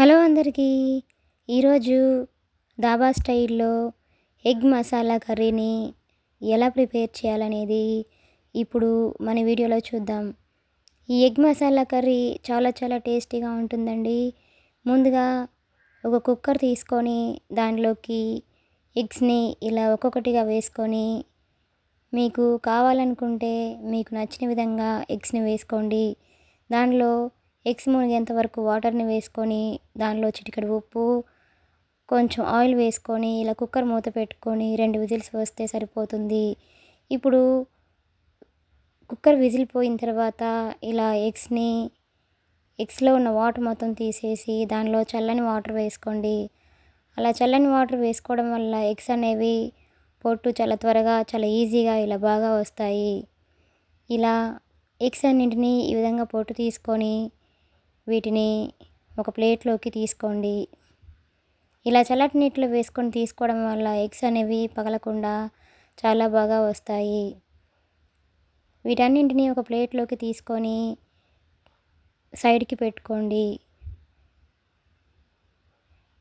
Hello అందరికీ. ఈరోజు దాబా స్టైల్లో ఎగ్ మసాలా కర్రీని ఎలా ప్రిపేర్ చేయాలనేది ఇప్పుడు మన వీడియోలో చూద్దాం. ఈ ఎగ్ మసాలా కర్రీ చాలా చాలా టేస్టీగా ఉంటుందండి. ముందుగా ఒక కుక్కర్ తీసుకొని దానిలోకి ఎగ్స్ని ఇలా ఒక్కొక్కటిగా వేసుకొని మీకు కావాలనుకుంటే మీకు నచ్చిన విధంగా ఎగ్స్ని వేసుకోండి. దానిలో ఎగ్స్ మునిగేంత వరకు వాటర్ని వేసుకొని దానిలో చిటికెడు ఉప్పు కొంచెం ఆయిల్ వేసుకొని ఇలా కుక్కర్ మూత పెట్టుకొని రెండు విజిల్స్ వస్తే సరిపోతుంది. ఇప్పుడు కుక్కర్ విజిల్ పోయిన తర్వాత ఇలా ఎగ్స్ని ఎగ్స్లో ఉన్న వాటర్ మొత్తం తీసేసి దానిలో చల్లని వాటర్ వేసుకోండి. అలా చల్లని వాటర్ వేసుకోవడం వల్ల ఎగ్స్ అనేవి పొట్టు చాలా త్వరగా చాలా ఈజీగా ఇలా బాగా వస్తాయి. ఇలా ఎగ్స్ అన్నింటినీ ఈ విధంగా పొట్టు తీసుకొని వీటిని ఒక ప్లేట్లోకి తీసుకోండి. ఇలా చల్లటి నీటిలో వేసుకొని తీసుకోవడం వల్ల ఎగ్స్ అనేవి పగలకుండా చాలా బాగా వస్తాయి. వీటన్నింటినీ ఒక ప్లేట్లోకి తీసుకొని సైడ్కి పెట్టుకోండి.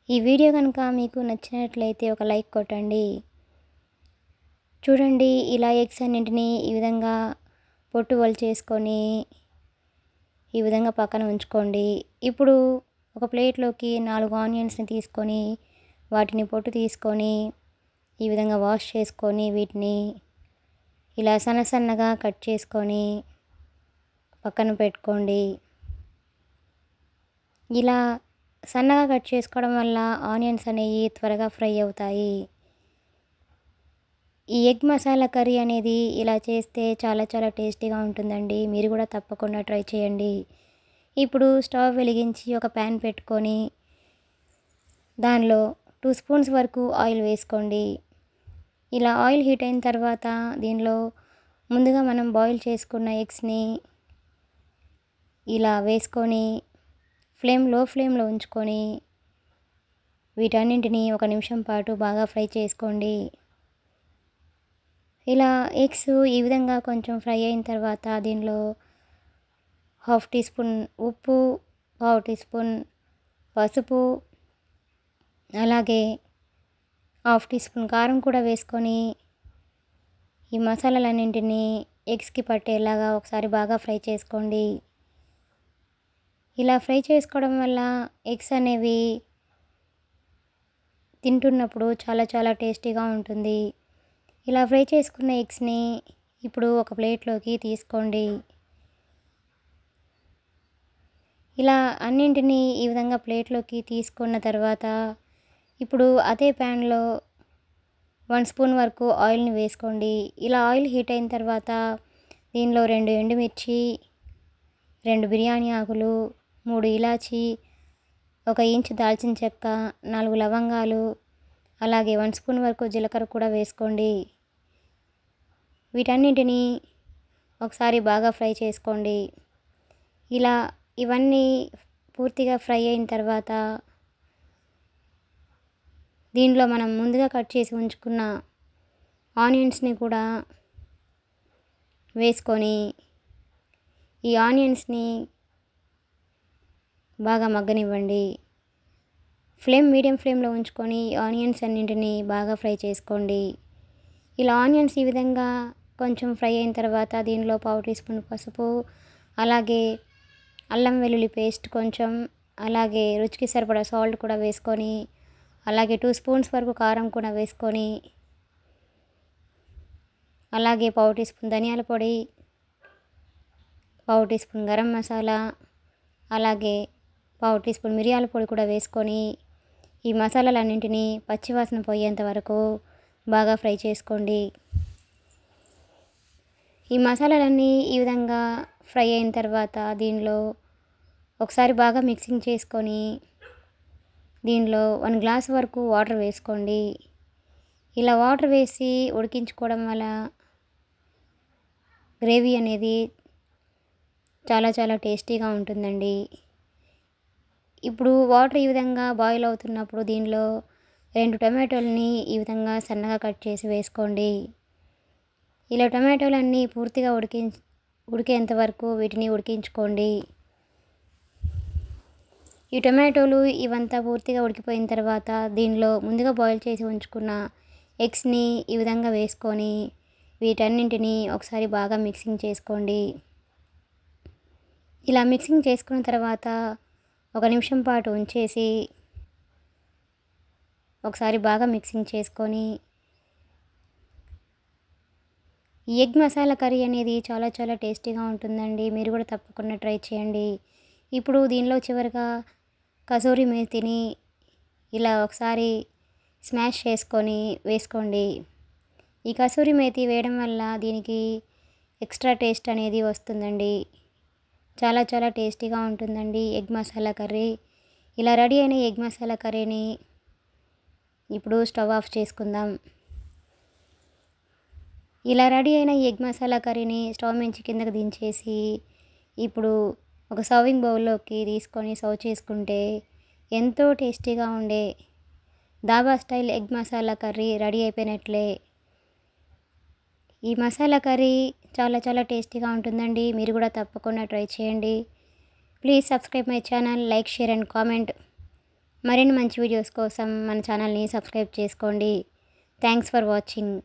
ఈ వీడియో కనుక మీకు నచ్చినట్లయితే ఒక లైక్ కొట్టండి. చూడండి ఇలా ఎగ్స్ అన్నింటినీ ఈ విధంగా పొట్టు చేసుకొని ఈ విధంగా పక్కన ఉంచుకోండి. ఇప్పుడు ఒక ప్లేట్లోకి నాలుగు ఆనియన్స్ని తీసుకొని వాటిని పొట్టు తీసుకొని ఈ విధంగా వాష్ చేసుకొని వీటిని ఇలా సన్న సన్నగా కట్ చేసుకొని పక్కన పెట్టుకోండి. ఇలా సన్నగా కట్ చేసుకోవడం వల్ల ఆనియన్స్ అనేవి త్వరగా ఫ్రై అవుతాయి. ఈ ఎగ్ మసాలా కర్రీ అనేది ఇలా చేస్తే చాలా చాలా టేస్టీగా ఉంటుందండి. మీరు కూడా తప్పకుండా ట్రై చేయండి. ఇప్పుడు స్టవ్ వెలిగించి ఒక ప్యాన్ పెట్టుకొని దానిలో టూ స్పూన్స్ వరకు ఆయిల్ వేసుకోండి. ఇలా ఆయిల్ హీట్ అయిన తర్వాత దీనిలో ముందుగా మనం బాయిల్ చేసుకున్న ఎగ్స్ని ఇలా వేసుకొని ఫ్లేమ్లో ఫ్లేమ్లో ఉంచుకొని వీటన్నింటినీ ఒక నిమిషం పాటు బాగా ఫ్రై చేసుకోండి. ఇలా ఎగ్స్ ఈ విధంగా కొంచెం ఫ్రై అయిన తర్వాత దీనిలో హాఫ్ టీ స్పూన్ ఉప్పు పావు టీ స్పూన్ పసుపు అలాగే హాఫ్ టీ స్పూన్ కారం కూడా వేసుకొని ఈ మసాలాలన్నింటినీ ఎగ్స్కి పట్టేలాగా ఒకసారి బాగా ఫ్రై చేసుకోండి. ఇలా ఫ్రై చేసుకోవడం వల్ల ఎగ్స్ అనేవి తింటున్నప్పుడు చాలా చాలా టేస్టీగా ఉంటుంది. ఇలా ఫ్రై చేసుకున్న ఎగ్స్ని ఇప్పుడు ఒక ప్లేట్లోకి తీసుకోండి. ఇలా అన్నింటినీ ఈ విధంగా ప్లేట్లోకి తీసుకున్న తర్వాత ఇప్పుడు అదే ప్యాన్లో వన్ స్పూన్ వరకు ఆయిల్ని వేసుకోండి. ఇలా ఆయిల్ హీట్ అయిన తర్వాత దీనిలో రెండు ఎండుమిర్చి రెండు బిర్యానీ ఆకులు మూడు ఇలాచి ఒక ఇంచు దాల్చిన చెక్క నాలుగు లవంగాలు అలాగే వన్ స్పూన్ వరకు జీలకర్ర కూడా వేసుకోండి. వీటన్నింటినీ ఒకసారి బాగా ఫ్రై చేసుకోండి. ఇలా ఇవన్నీ పూర్తిగా ఫ్రై అయిన తర్వాత దీంట్లో మనం ముందుగా కట్ చేసి ఉంచుకున్న ఆనియన్స్ని కూడా వేసుకొని ఈ ఆనియన్స్ని బాగా మగ్గనివ్వండి. ఫ్లేమ్ మీడియం ఫ్లేమ్లో ఉంచుకొని ఆనియన్స్ అన్నింటినీ బాగా ఫ్రై చేసుకోండి. ఇలా ఆనియన్స్ ఈ విధంగా కొంచెం ఫ్రై అయిన తర్వాత దీనిలో పావు టీ స్పూన్ పసుపు అలాగే అల్లం వెల్లుల్లి పేస్ట్ కొంచెం అలాగే రుచికి సరిపడా సాల్ట్ కూడా వేసుకొని అలాగే టూ స్పూన్స్ వరకు కారం కూడా వేసుకొని అలాగే పావు టీ స్పూన్ ధనియాల పొడి పావు టీ స్పూన్ గరం మసాలా అలాగే పావు టీ స్పూన్ మిరియాల పొడి కూడా వేసుకొని ఈ మసాలాలన్నింటినీ పచ్చివాసన పోయేంత వరకు బాగా ఫ్రై చేసుకోండి. ఈ మసాలాలన్నీ ఈ విధంగా ఫ్రై అయిన తర్వాత దీనిలో ఒకసారి బాగా మిక్సింగ్ చేసుకొని దీనిలో వన్ గ్లాస్ వరకు వాటర్ వేసుకోండి. ఇలా వాటర్ వేసి ఉడికించుకోవడం వల్ల గ్రేవీ అనేది చాలా చాలా టేస్టీగా ఉంటుందండి. ఇప్పుడు వాటర్ ఈ విధంగా బాయిల్ అవుతున్నప్పుడు దీనిలో రెండు టమాటోలని ఈ విధంగా సన్నగా కట్ చేసి వేసుకోండి. ఇలా టమాటోలన్నీ పూర్తిగా ఉడికి ఉడికేంత వరకు వీటిని ఉడికించుకోండి. ఈ టొమాటోలు ఇవంతా పూర్తిగా ఉడికిపోయిన తర్వాత దీనిలో ముందుగా బాయిల్ చేసి ఉంచుకున్న ఎగ్స్ని ఈ విధంగా వేసుకొని వీటన్నింటిని ఒకసారి బాగా మిక్సింగ్ చేసుకోండి. ఇలా మిక్సింగ్ చేసుకున్న తర్వాత ఒక నిమిషం పాటు ఉంచేసి ఒకసారి బాగా మిక్సింగ్ చేసుకొని ఈ ఎగ్ మసాలా కర్రీ అనేది చాలా చాలా టేస్టీగా ఉంటుందండి. మీరు కూడా తప్పకుండా ట్రై చేయండి. ఇప్పుడు దీనిలో చివరిగా కసూరి మేతిని ఇలా ఒకసారి స్మాష్ చేసుకొని వేసుకోండి. ఈ కసూరి మేతి వేయడం వల్ల దీనికి ఎక్స్ట్రా టేస్ట్ అనేది వస్తుందండి. చాలా చాలా టేస్టీగా ఉంటుందండి ఎగ్ మసాలా కర్రీ. ఇలా రెడీ అయిన ఎగ్ మసాలా కర్రీని ఇప్పుడు స్టవ్ ఆఫ్ చేసుకుందాం. ఇలా రెడీ అయిన ఎగ్ మసాలా కర్రీని స్టవ్ నుంచి కిందకు దించేసి ఇప్పుడు ఒక సర్వింగ్ బౌల్లోకి తీసుకొని సర్వ్ చేసుకుంటే ఎంతో టేస్టీగా ఉండే dhaba style egg masala curry ready అయిపోయినట్లే. ఈ మసాలా కర్రీ చాలా చాలా టేస్టీగా ఉంటుందండి. మీరు కూడా తప్పకుండా ట్రై చేయండి. Please subscribe my channel like share and comment. మరిన్ని మంచి వీడియోస్ కోసం మన ఛానల్ని సబ్స్క్రైబ్ చేసుకోండి. Thanks for watching.